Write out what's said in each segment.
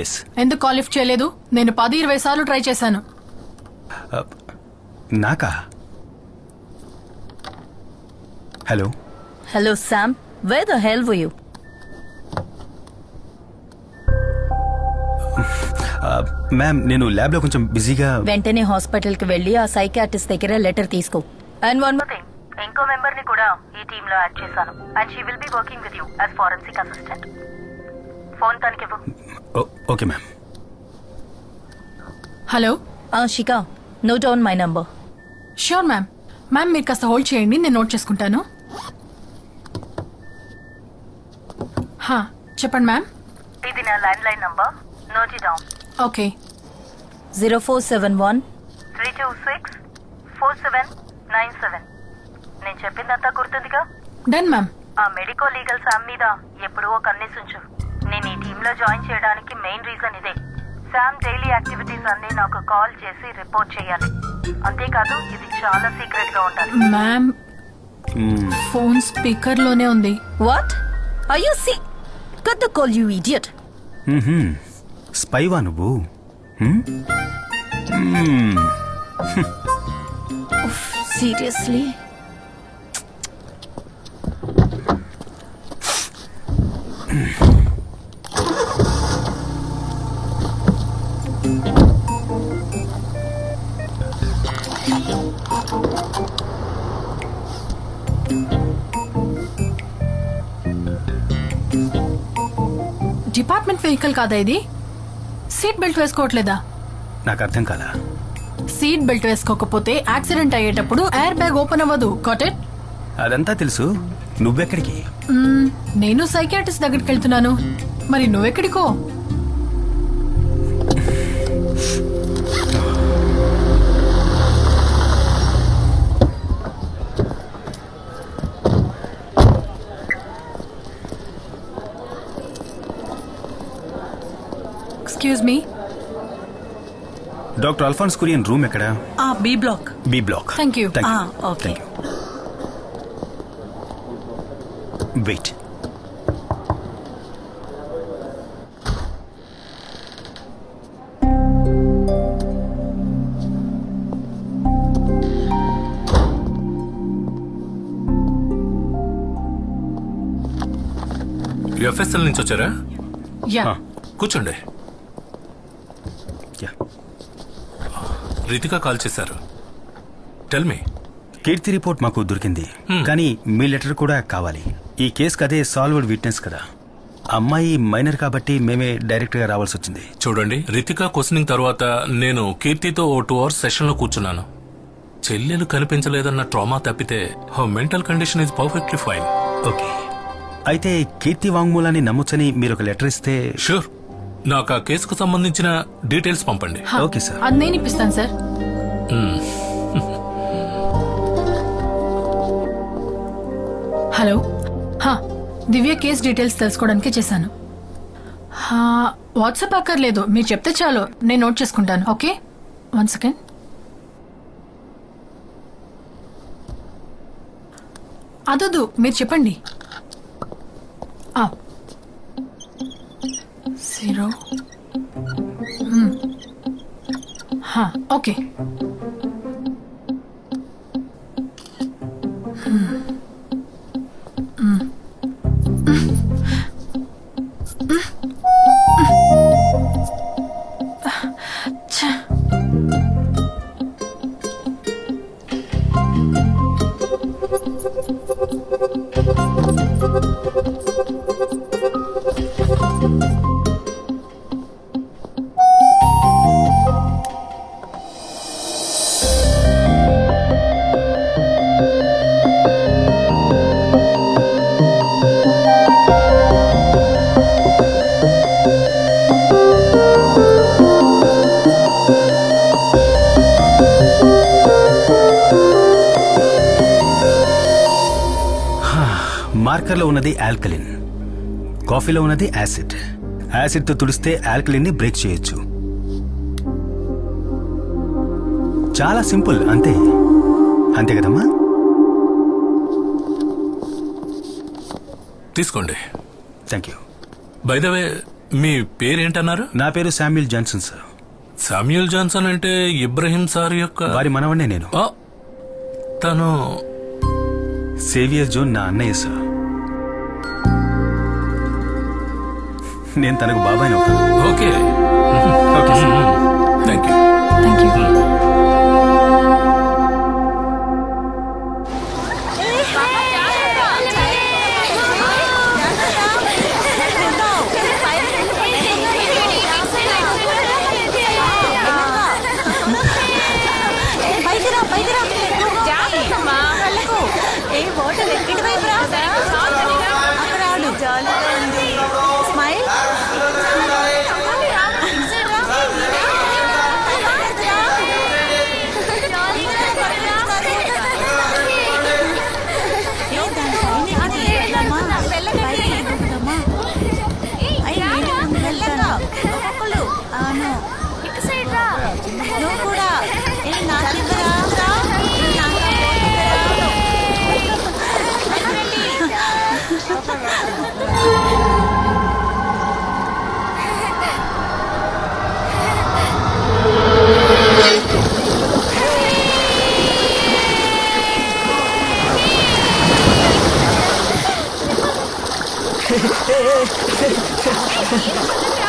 Yes ఎందుకు call lift చేయలేదు? నేను పది ఇరవై సార్లు ట్రై చేశాను. నాకా? Hello hello Sam way the hell you ma'am నేను ల్యాబ్లో కొంచెం బిజీగా వెంటనే హాస్పిటల్కి వెళ్ళి ఆ సైకాట్రిస్ట్ దగ్గర లెటర్ తీసుకో. అండ్ వన్ మోర్ థింగ్ ఇంకో మెంబర్ని కూడా ఈ టీమ్లో యాడ్ చేశాను. And she will be working with you as forensic assistant phone తనకివ్వు. Okay ma'am. Hello? Shikha note down my number. Sure ma'am. Ma'am మీరు కాస్త హోల్డ్ చేయండి నేను నోట్ చేసుకుంటాను. హా, చెప్పండి మ్యామ్. ఇది నా landline number. Note it down. Okay. Zero four seven one. Three two six four seven nine seven. నేను చెప్పిందంతా గుర్తుందిగా? Done ma'am. ఆ మెడికో లీగల్ శామ్ మీద ఎప్పుడూ ఒక కన్నేసుంచు నేను ఈ టీంలో జాయిన్ చేయడానికి మెయిన్ రీజన్ ఇదే. శామ్ డైలీ యాక్టివిటీస్ అన్ని నాకు కాల్ చేసి రిపోర్ట్ చేయాలి. అంతేకాదు ఇది చాలా సీక్రెట్గా ఉండాలి. మ్యామ్ ఫోన్ స్పీకర్లోనే ఉంది what I you see cut the call you idiot స్పైవా నువ్వు? Hmm? Hmm. Seriously department vehicle కాదా ఇది? సీట్ బెల్ట్ వేసుకోవట్లేదా? నాకు అర్థం కాలా? సీట్ బెల్ట్ వేసుకోకపోతే యాక్సిడెంట్ అయ్యేటప్పుడు ఎయిర్ బ్యాగ్ ఓపెన్ అవ్వదు. కాటెట్ అదంతా తెలుసు. నువ్వెక్కడికి? నేను సైకియాట్రిస్ట్ దగ్గరికి వెళ్తున్నాను. మరి నువ్వెక్కడికో? Excuse me doctor Alphonse Kurian room ఎక్కడ ఆ B block B block thank you ఆ, ఓకే వెయిట్ ఎఫ్ఎస్ఎల్ నుంచి వచ్చారా? యా ఆ. కూర్చోండి. రితిక కాల్ చేశారు. టెల్ మీ కీర్తి రిపోర్ట్ మాకు దొరికింది. కానీ మీ లెటర్ కూడా కావాలి. ఈ కేసుకి అదే సాల్వ్డ్ విట్నెస్ కదా. అమ్మాయి మైనర్ కాబట్టి మేమే డైరెక్ట్గా రావాల్సి వచ్చింది. చూడండి రితిక క్వశ్చనింగ్ తర్వాత నేను కీర్తితో ఓ టూ అవర్స్ సెషన్లో కూర్చున్నాను. చెల్లెలు కనిపించలేదన్న ట్రామా తప్పితే her mental condition is perfectly fine okay. అయితే కీర్తి వాంగ్మూలాన్ని నమ్మొచ్చని మీరు ఒక లెటర్ ఇస్తే షూర్ నాకు ఆ కేసుకు సంబంధించిన డీటెయిల్స్ పంపండి. హా, ఓకే సార్. అది నేను ఇప్పిస్తాను సార్. హలో. హా, దివ్య కేస్ డీటెయిల్స్ తెలుసుకోవడానికి చేశాను. హా, వాట్సాప్ అక్కర్లేదు మీరు చెప్తే చాలు. నేను నోట్ చేసుకుంటాను ఓకే? వన్ సెకండ్ అదొద్దు మీరు చెప్పండి. ఆ. జీరో మ్మ్. హా, ఓకే మార్కర్లో ఉన్నది ఆల్కలిన్. కాఫీలో ఉన్నది యాసిడ్. యాసిడ్తో తుడిస్తే ఆల్కలిన్ని బ్రేక్ చేయొచ్చు. చాలా సింపుల్ అంతే. అంతే కదమ్మా? తీసుకోండి. Thank you by the way మీ పేరేంటన్నారు? నా పేరు Samuel Johnson sir Samuel Johnson అంటే ఇబ్రహీం సార్ యొక్క వారి మనవన్నే నేను. ఆ, తను సేవియర్ జోన్ నా అన్నయ్య సార్ నేను తనకు బాబాయ్ అవుతాను okay okay thank you thank you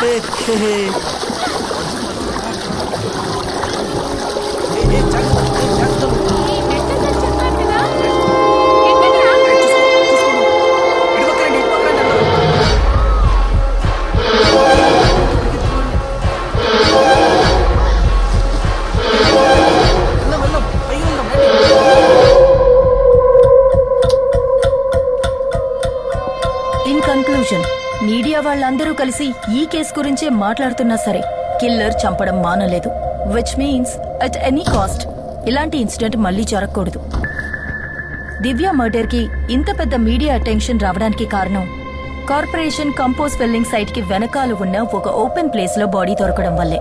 헤헤헤. వాళ్ళందరూ కలిసి ఈ కేసు గురించే మాట్లాడుతున్నా సరే కిల్లర్ చంపడం మానలేదు. Which means at any cost ఇలాంటి ఇన్సిడెంట్ మళ్ళీ జరగకూడదు. దివ్య మర్డర్కి ఇంత పెద్ద మీడియా అటెన్షన్ రావడానికి కారణం కార్పొరేషన్ కంపోజ్ వెల్లింగ్ సైట్కి వెనకాల ఉన్న ఒక ఓపెన్ ప్లేస్లో బాడీ దొరకడం వల్లే.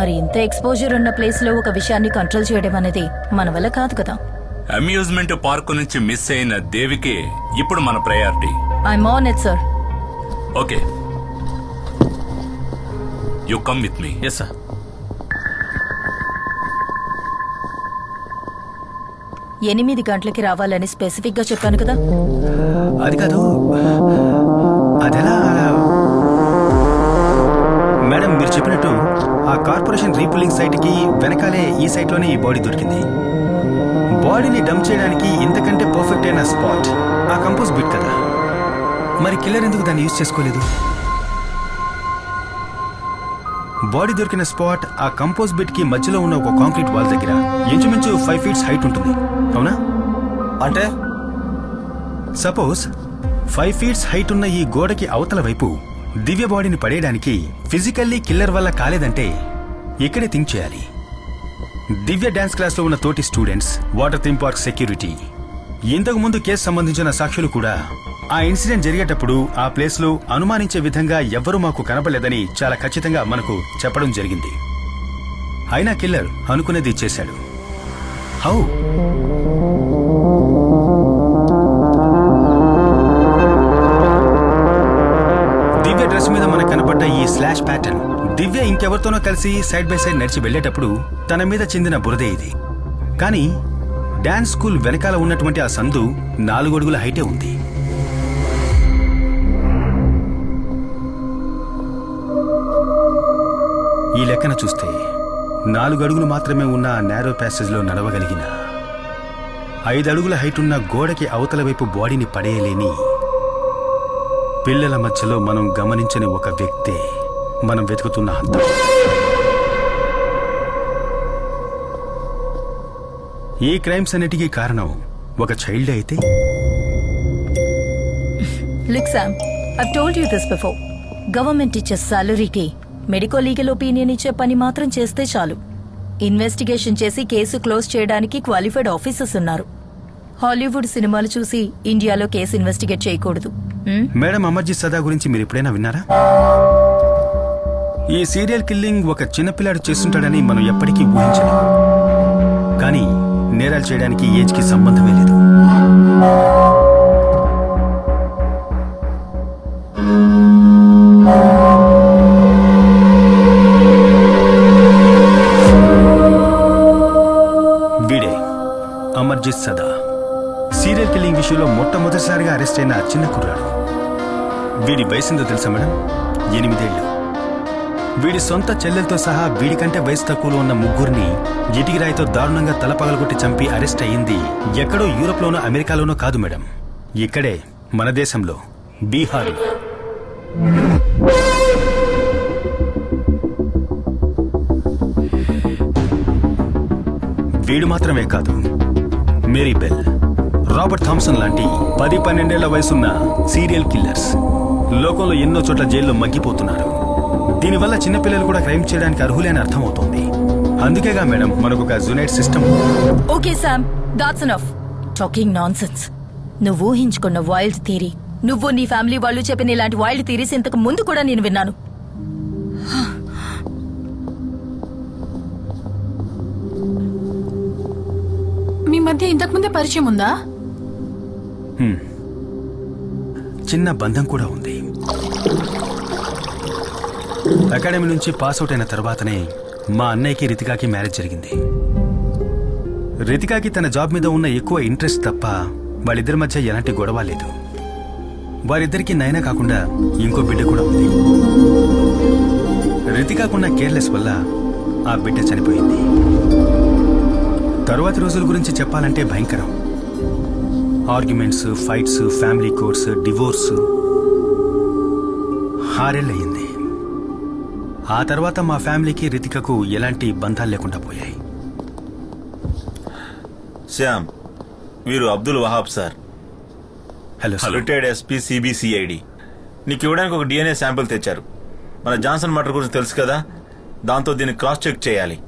మరి ఇంత ఎక్స్పోజర్ ఉన్న ప్లేస్లో ఒక విషయాన్ని కంట్రోల్ చేయడం అనేది మన వల్ల కాదు కదా. అమ్యూజ్మెంట్ పార్కు నుంచి మిస్ అయిన దేవికి ఇప్పుడు మన priority. I'm on it sir okay you come with me yes sir ఎనిమిది గంటలకి రావాలని స్పెసిఫిక్గా చెప్పాను కదా? అది కాదు. అదెలా? మేడం మీరు చెప్పినట్టు ఆ కార్పొరేషన్ రీపులింగ్ సైట్కి వెనకాలే ఈ సైట్లోనే ఈ బాడీ దొరికింది. బాడీని డంప్ చేయడానికి ఇంతకంటే పర్ఫెక్ట్ అయిన స్పాట్ ఆ కంపోజ్ బిట్ కదా. మరి కిల్లర్ ఎందుకు దాన్ని యూజ్ చేసుకోలేదు? బాడీ దొరికిన స్పాట్ ఆ కంపోజ్ బిట్కి మధ్యలో ఉన్న ఒక కాంక్రీట్ వాల్ దగ్గర ఇంచుమించు ఫైవ్ ఫీట్స్ హైట్ ఉంటుంది. అవునా? అంటే? సపోజ్ ఫైవ్ ఫీట్స్ హైట్ ఉన్న ఈ గోడకి అవతల వైపు దివ్య బాడీని పడేయడానికి ఫిజికల్లీ కిల్లర్ వల్ల కాలేదంటే ఇక్కడే థింక్ చేయాలి. దివ్య డాన్స్ క్లాస్లో ఉన్న తోటి students water theme park security ఇంతకు ముందు కేసు సంబంధించిన సాక్షులు కూడా ఆ ఇన్సిడెంట్ జరిగేటప్పుడు ఆ ప్లేస్లో అనుమానించే విధంగా ఎవ్వరూ మాకు కనపడలేదని చాలా ఖచ్చితంగా మనకు చెప్పడం జరిగింది. అయినా కిల్లర్ అనుకునేది చేశాడు. హౌ? దివ్య డ్రెస్ మీద మనకు కనపడ్డ ఈ స్లాష్ ప్యాటర్న్ దివ్య ఇంకెవరితోనో కలిసి సైడ్ బై సైడ్ నడిచి వెళ్ళేటప్పుడు తన మీద చెందిన బురదే ఇది. కానీ డాన్స్ స్కూల్ వెనకాల ఉన్నటువంటి ఆ సందు నాలుగు అడుగుల హైటే ఉంది. ఈ లెక్కన చూస్తే నాలుగు అడుగులు మాత్రమే ఉన్న ఆ నేరో ప్యాసేజ్లో నడవగలిగిన ఐదు అడుగుల హైట్ ఉన్న గోడకి అవతల వైపు బాడీని పడేయలేని పిల్లల మధ్యలో మనం గమనించని ఒక వ్యక్తే మనం వెతుకుతున్న హంతం ఈ క్రైమ్స్ అన్నిటికీ కారణం ఒక చైల్డ్ అయితే? Look Sam I've told you this before government ఇచ్చే సాలరీకి మెడికో లీగల్ ఒపీనియన్ ఇచ్చే పని మాత్రం చేస్తే చాలు. ఇన్వెస్టిగేషన్ చేసి కేసు క్లోజ్ చేయడానికి క్వాలిఫైడ్ ఆఫీసర్స్ ఉన్నారు. హాలీవుడ్ సినిమాలు చూసి ఇండియాలో కేసు ఇన్వెస్టిగేట్ చేయకూడదు. Hmm? మేడం అమర్జిత్ సదా గురించి మీరు ఎప్పుడైనా విన్నారా? ఈ సీరియల్ కిల్లింగ్ ఒక చిన్నపిల్లాడు చేస్తుంటాడని మనం ఎప్పటికీ ఊహించలేం. నేరాలు చేయడానికి ఏజ్కి సంబంధమే లేదు. వీడే అమర్జిత్ సదా. సీరియల్ కిల్లింగ్ విషయంలో మొట్టమొదటిసారిగా అరెస్ట్ అయిన చిన్న కుర్రాడు. వీడి వయసు ఎంతో తెలుసా మేడం? ఎనిమిదేళ్ళు. వీడి సొంత చెల్లెలతో సహా వీడికంటే వయసు తక్కువలో ఉన్న ముగ్గురిని ఇటికిరాయితో దారుణంగా తలపగలగొట్టి చంపి అరెస్ట్ అయ్యింది ఎక్కడో యూరోప్లోనో అమెరికాలోనో కాదు మేడం. ఇక్కడే మన దేశంలో బీహార్. వీడు మాత్రమే కాదు మేరీ బెల్ రాబర్ట్ థామ్సన్ లాంటి పది పన్నెండేళ్ళ వయసున్న సీరియల్ కిల్లర్స్. లోకంలో ఎన్నో చోట్ల జైల్లో మగ్గిపోతున్నారు. దీనివల్ల చిన్నపిల్లలు కూడా క్రైమ్ చేయడానికి అర్హులే అని అర్థమవుతోంది. అందుకేగా మేడం మనకు ఒక జునైట్ system. Okay Sam that's enough talking nonsense నువ్వు ఊహించుకున్న వైల్డ్ థీరీ నువ్వు నీ ఫ్యామిలీ వాళ్ళు చెప్పిన ఇలాంటి వైల్డ్ థీరీస్ ఇంతకు ముందు కూడా నేను విన్నాను. మీ మధ్య ఇంతకుముందే పరిచయం ఉందా? చిన్న బంధం కూడా ఉంది. అకాడమీ నుంచి పాస్ అవుట్ అయిన తర్వాతనే మా అన్నయ్యకి రితికాకి మ్యారేజ్ జరిగింది. రితికాకి తన జాబ్ మీద ఉన్న ఎక్కువ ఇంట్రెస్ట్ తప్ప వాళ్ళిద్దరి మధ్య ఎలాంటి గొడవ లేదు. వారిద్దరికి నయన కాకుండా ఇంకో బిడ్డ కూడా ఉంది. రితికాకున్న కేర్లెస్ వల్ల ఆ బిడ్డ చనిపోయింది. తరువాతి రోజుల గురించి చెప్పాలంటే భయంకరం. Arguments fights family course divorce. ఆరేళ్ళయింది ఆ తర్వాత మా ఫ్యామిలీకి రితికకు ఎలాంటి బంధాలు లేకుండా పోయాయి. శ్యామ్ వీరు Abdul Wahab sir. Hello sir. Retired SP CBCID నీకు ఇవ్వడానికి ఒక డిఎన్ఏ శాంపిల్ తెచ్చారు. మన జాన్సన్ మటర్ గురించి తెలుసు కదా? దాంతో దీన్ని క్రాస్ చెక్ చేయాలి.